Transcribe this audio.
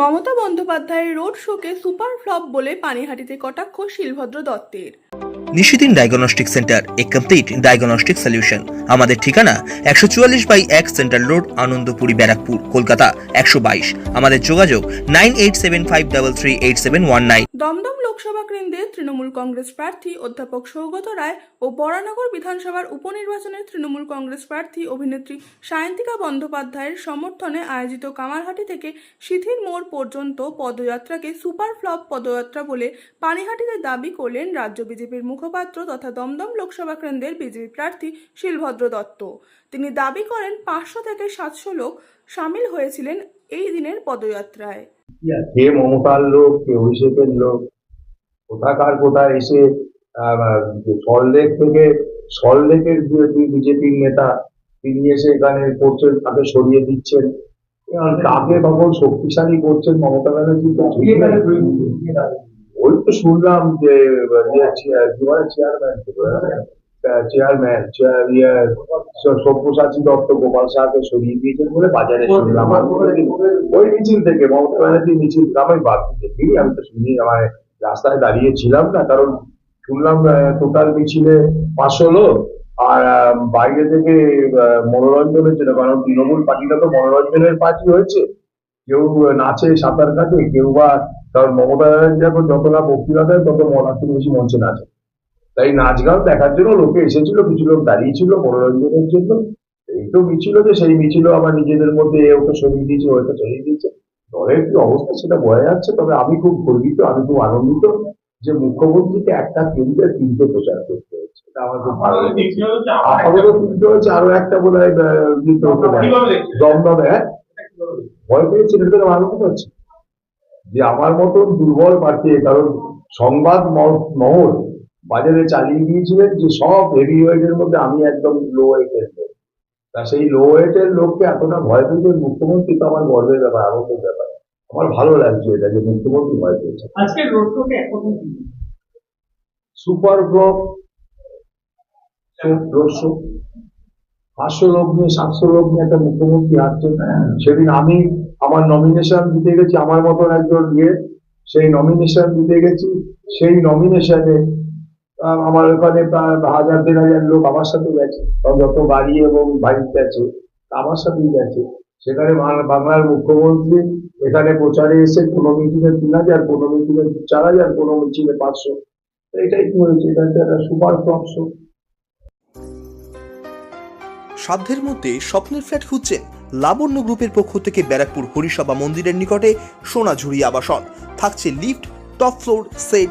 মমতা বন্দ্যোপাধ্যায়ের রোড শোকে super flop বলে পানিহাটিতে কটাক্ষ শিলভদ্র দত্তের। Nishidin diagnostic centre, a complete diagnostic solution আমাদের ঠিকানা একশো চুয়াল্লিশ বাই এক সেন্ট্রাল রোড, আনন্দপুরি, ব্যারাকপুর, কলকাতা, একশো বাইশ। আমাদের যোগাযোগ nine eight seven five double three eight seven one nine. Dum Dum Lok Sabha কেন্দ্রে তৃণমূল কংগ্রেস প্রার্থী অধ্যাপক সৌগত রায় ও বরানগর বিধানসভার উপনির্বাচনের তৃণমূল কংগ্রেস প্রার্থী অভিনেত্রী সায়ন্তিকা বন্দ্যোপাধ্যায়ের সমর্থনে আয়োজিত কামারহাটি থেকে শিথির মোড় পর্যন্ত পদযাত্রাকে সুপার ফ্লপ পদযাত্রা বলে পানিহাটিতে দাবি করলেন রাজ্য বিজেপির মুখপাত্র তথা দমদম লোকসভা কেন্দ্রের বিজেপি প্রার্থী শিলভদ্র দত্ত। তিনি দাবি করেন পাঁচশো থেকে সাতশো লোক সামিল হয়েছিলেন এই দিনের পদযাত্রায় কে মমতার লোক কে অভিষেকের লোক কোথাকার কোথায় এসে সল্টলেক থেকে সল্টলেকের বিজেপির নেতা তিনি এসে এখানে করছেন তাকে সরিয়ে দিচ্ছেন তাকে তখন শক্তিশালী করছেন মমতা ব্যানার্জি না। ওই তো শুনলাম যে ইয়ে চেয়ারম্যান চেয়ারম্যান ইয়ে সব্যসাচী দত্ত গোপাল সাহাকে সরিয়ে দিয়েছেন বলে বাজারে শুনলাম। ওই মিছিল থেকে মমতা ব্যানার্জি মিছিল আমি বাকি দেখি আমি তো শুনি আমার রাস্তায় দাঁড়িয়ে ছিলাম না কারণ শুনলাম টোটাল মিছিলে পাঁচশো লোক আর বাইরে থেকে মনোরঞ্জনের জন্য কারণ তৃণমূল পার্টিটা তো মনোরঞ্জনের পার্টি হয়েছে। কেউ নাচে সাঁতার কাটে কেউ বা কারণ মমতা ব্যানার্জি এখন যত না বক্তৃতা দেয় তত মনার্থী বেশি মঞ্চে নাচে। তাই নাচ গান দেখার জন্য লোকে এসেছিল কিছু লোক দাঁড়িয়েছিল মনোরঞ্জনের জন্য। এই তো মিছিল যে সেই মিছিল আবার নিজেদের মধ্যে এ ওকে সরিয়ে দিয়েছে ওকে সরিয়ে দিয়েছে। দলের কি অবস্থা সেটা বোঝা যাচ্ছে তবে আমি খুব গর্বিত আমি খুব আনন্দিত যে মুখ্যমন্ত্রীকে একটা কেন্দ্রে তিনটে প্রচার করতে হচ্ছে এটা আমার খুব ভালো লেগেছে। আপাতত তিনটে হচ্ছে আরও একটা বোধ হয় দমদমে হ্যাঁ? ভয় পেয়েছে এটা তো আনন্দ হচ্ছে। যে আমার মতন দুর্বল প্রার্থী কারণ সংবাদ মহল বাজারে চালিয়ে দিয়েছিলেন যে সব হেভি ওয়েটের মধ্যে আমি একদম লো ওয়েটের লোক। তা সেই লো ওয়েটের লোককে এতটা ভয় পেয়েছে মুখ্যমন্ত্রী তো আমার গর্বের ব্যাপার আনন্দের ব্যাপার। আমার ভালো লাগছে এটা যে মুখ্যমন্ত্রী ভয় পেয়েছে? সুপার ব্লক পাঁচশো লোক নিয়ে সাতশো লোক নিয়ে একটা মুখ্যমন্ত্রী আসছেন সেদিন আমি আমার নমিনেশন দিতে গেছি আমার মতন একজন ইয়ে সেই নমিনেশন দিতে গেছি। সেই নমিনেশনে আমার ওখানে হাজার, দেড় হাজার লোক আমার সাথে গেছে। যত গাড়ি এবং বাইক গেছে আমার সাথেই গেছে। সেখানে বাংলার মুখ্যমন্ত্রী এখানে প্রচারে এসে কোনো মিটিংয়ে তিন হাজার কোনো মিটিংয়ে চার হাজার কোনো মিছিলে পাঁচশো। এটাই হয়েছে? এটা একটা সুপার ফ্লপ সাধ্যের মধ্যে স্বপ্নের ফ্ল্যাট খুঁজছেন লাবণ্য গ্রুপের পক্ষ থেকে ব্যারাকপুর হরিসভা মন্দিরের নিকটে সোনাঝুরি আবাসন। থাকছে lift, top floor set